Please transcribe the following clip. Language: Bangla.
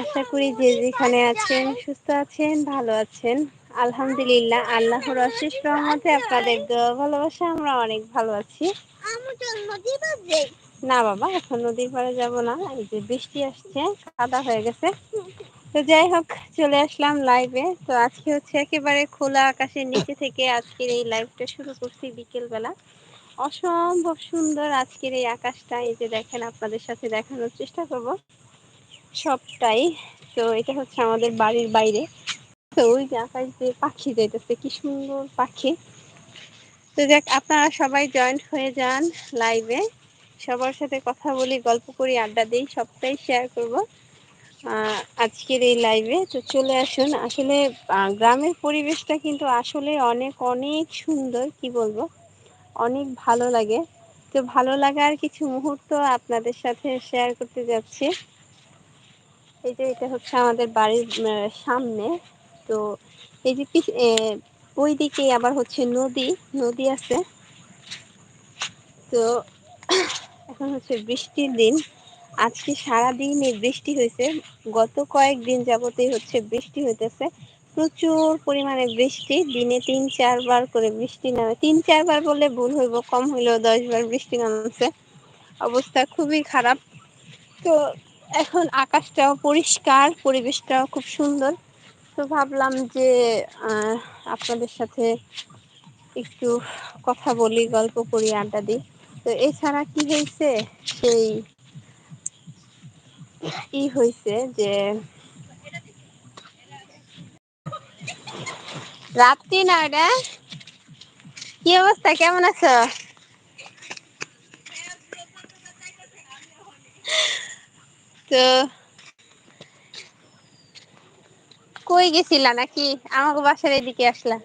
আশা করি যে যেখানে আছেন, সুস্থ আছেন, ভালো আছেন। আলহামদুলিল্লাহ, আল্লাহর অশেষ রহমতে আপনাদের দোয়া, ভালোবাসা, আমরা অনেক ভালো আছি। না বাবা, এখন নদীর পাড়ে যাব না। এই যে বৃষ্টি আসছে কাদা হয়ে গেছে। তো যাই হোক, চলে আসলাম লাইভে তো আজকে হচ্ছে একেবারে খোলা আকাশের নিচে থেকে আজকের এই লাইভটা শুরু করছি বিকেলবেলা। অসম্ভব সুন্দর আজকের এই আকাশটা। এই যে দেখেন, আপনাদের সাথে দেখানোর চেষ্টা করব। সবটাই। তো এটা হচ্ছে আমাদের বাড়ির বাইরে। তো ওই যে আকাশ দিয়ে পাখি যাইতেছে, কি সুন্দর পাখি। তো দেখ আপনারা সবাই জয়েন্ট হয়ে যান লাইভে সবার সাথে কথা বলি, গল্প করি, আড্ডা দিই, সবটাই শেয়ার করব। আজকের এই লাইভে তো চলে আসুন। আসলে গ্রামের পরিবেশটা কিন্তু আসলে অনেক অনেক সুন্দর, কি বলব? অনেক ভালো লাগে। তো ভালো লাগার কিছু মুহূর্ত আপনাদের সাথে শেয়ার করতে যাচ্ছি। এই যে এটা হচ্ছে আমাদের বাড়ির সামনে। তো এই যে ওই দিকে আবার হচ্ছে নদী নদী আছে। তো এখন হচ্ছে বৃষ্টির দিন। আজকে সারাদিন এই বৃষ্টি হয়েছে গত কয়েকদিন যাবতেই হচ্ছে বৃষ্টি হইতেছে। প্রচুর পরিমাণে বৃষ্টি। দিনে তিন, চারবার করে বৃষ্টি নামে। তিন, চারবার বললে ভুল হইব, কম হইলেও দশ বার বৃষ্টি নামছে। অবস্থা খুবই খারাপ। তো এখন আকাশটাও পরিষ্কার, পরিবেশটাও খুব সুন্দর। তো ভাবলাম যে আপনাদের সাথে একটু কথা বলি, গল্প করি, আড্ডা দিই। তো এছাড়া কি হয়েছে? সেই ই হয়েছে যে রাত্রি না ওটা কি অবস্থা? কেমন আছো? তো কই গেছিলা নাকি? আমাকে বাসার এদিকে আসলা।